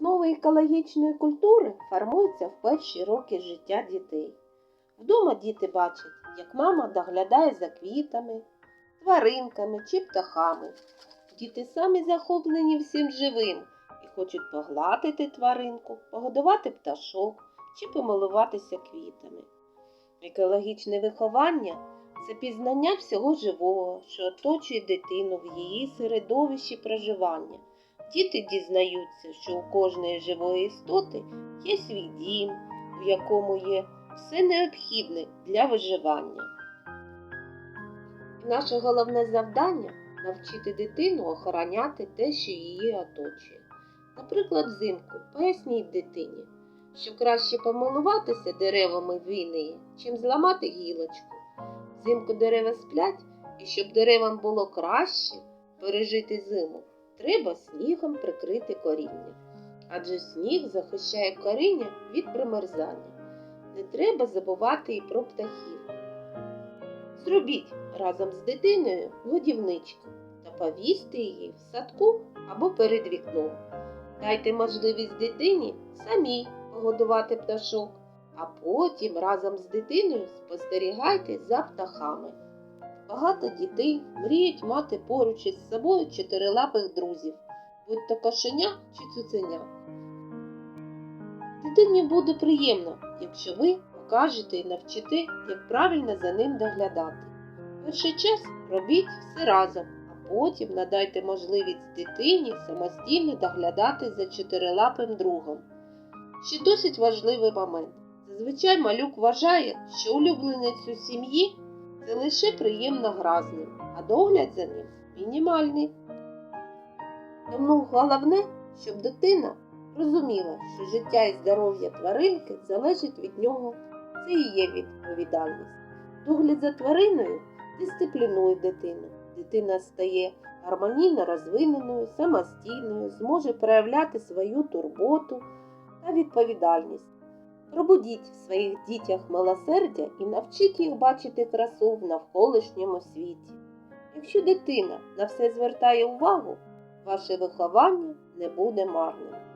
Основи екологічної культури формуються в перші роки життя дітей. Вдома діти бачать, як мама доглядає за квітами, тваринками чи птахами. Діти самі захоплені всім живим і хочуть погладити тваринку, погодувати пташок чи помилуватися квітами. Екологічне виховання це пізнання всього живого, що оточує дитину в її середовищі проживання. Діти дізнаються, що у кожної живої істоти є свій дім, в якому є все необхідне для виживання. Наше головне завдання навчити дитину охороняти те, що її оточує. Наприклад, взимку поясніть дитині, що краще помилуватися деревами війни, чим зламати гілочку. Взимку дерева сплять, і щоб деревам було краще пережити зиму, треба снігом прикрити коріння. Адже сніг захищає коріння від примерзання. Не треба забувати і про птахів. Зробіть разом з дитиною годівничку та повісьте її в садку або перед вікном. Дайте можливість дитині самій погодувати пташок, а потім разом з дитиною спостерігайте за птахами. Багато дітей мріють мати поруч із собою чотирилапих друзів, будь то кошеня чи цуценя. Дитині буде приємно, якщо ви покажете і навчите, як правильно за ним доглядати. Перший час робіть все разом, а потім надайте можливість дитині самостійно доглядати за чотирилапим другом. Ще досить важливий момент. Зазвичай малюк вважає, що улюбленець у сім'ї це лише приємна гра з ним, а догляд за ним мінімальний. Тому головне, щоб дитина розуміла, що життя і здоров'я тваринки залежить від нього, це і є відповідальність. Догляд за твариною дисциплінує дитину. Дитина стає гармонійно розвиненою, самостійною, зможе проявляти свою турботу та відповідальність. Пробудіть в своїх дітях милосердя і навчіть їх бачити красу в навколишньому світі. Якщо дитина на все звертає увагу, ваше виховання не буде марним.